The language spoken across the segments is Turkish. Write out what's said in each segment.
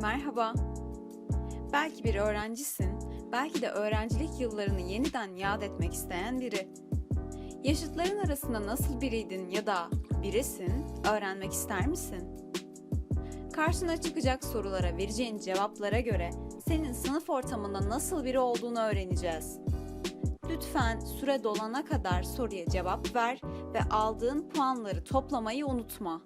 Merhaba. Belki bir öğrencisin, belki de öğrencilik yıllarını yeniden yad etmek isteyen biri. Yaşıtların arasında nasıl biriydin ya da birisin, öğrenmek ister misin? Karşına çıkacak sorulara vereceğin cevaplara göre senin sınıf ortamında nasıl biri olduğunu öğreneceğiz. Lütfen süre dolana kadar soruya cevap ver ve aldığın puanları toplamayı unutma.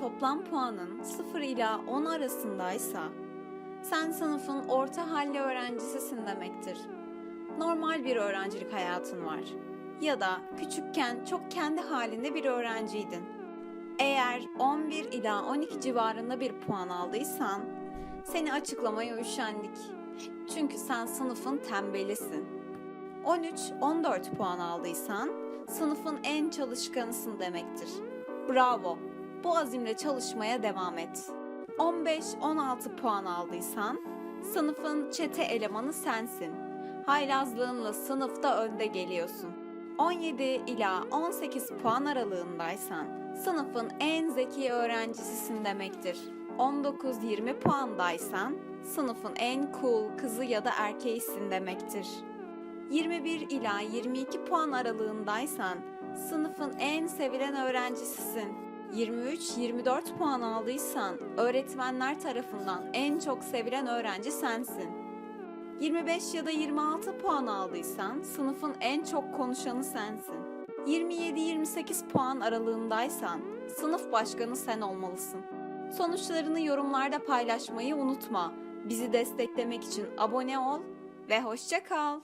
Toplam puanın 0 ila 10 arasındaysa sen sınıfın orta halli öğrencisisin demektir. Normal bir öğrencilik hayatın var. Ya da küçükken çok kendi halinde bir öğrenciydin. Eğer 11 ila 12 civarında bir puan aldıysan seni açıklamaya üşendik. Çünkü sen sınıfın tembelisin. 13-14 puan aldıysan sınıfın en çalışkanısın demektir. Bravo. Bu azimle çalışmaya devam et. 15-16 puan aldıysan sınıfın çete elemanı sensin. Haylazlığınla sınıfta önde geliyorsun. 17 ila 18 puan aralığındaysan sınıfın en zeki öğrencisisin demektir. 19-20 puandaysan sınıfın en cool kızı ya da erkeğisin demektir. 21 ila 22 puan aralığındaysan sınıfın en sevilen öğrencisisin. 23-24 puan aldıysan öğretmenler tarafından en çok sevilen öğrenci sensin. 25 ya da 26 puan aldıysan sınıfın en çok konuşanı sensin. 27-28 puan aralığındaysan sınıf başkanı sen olmalısın. Sonuçlarını yorumlarda paylaşmayı unutma Bizi desteklemek için abone ol ve hoşça kal.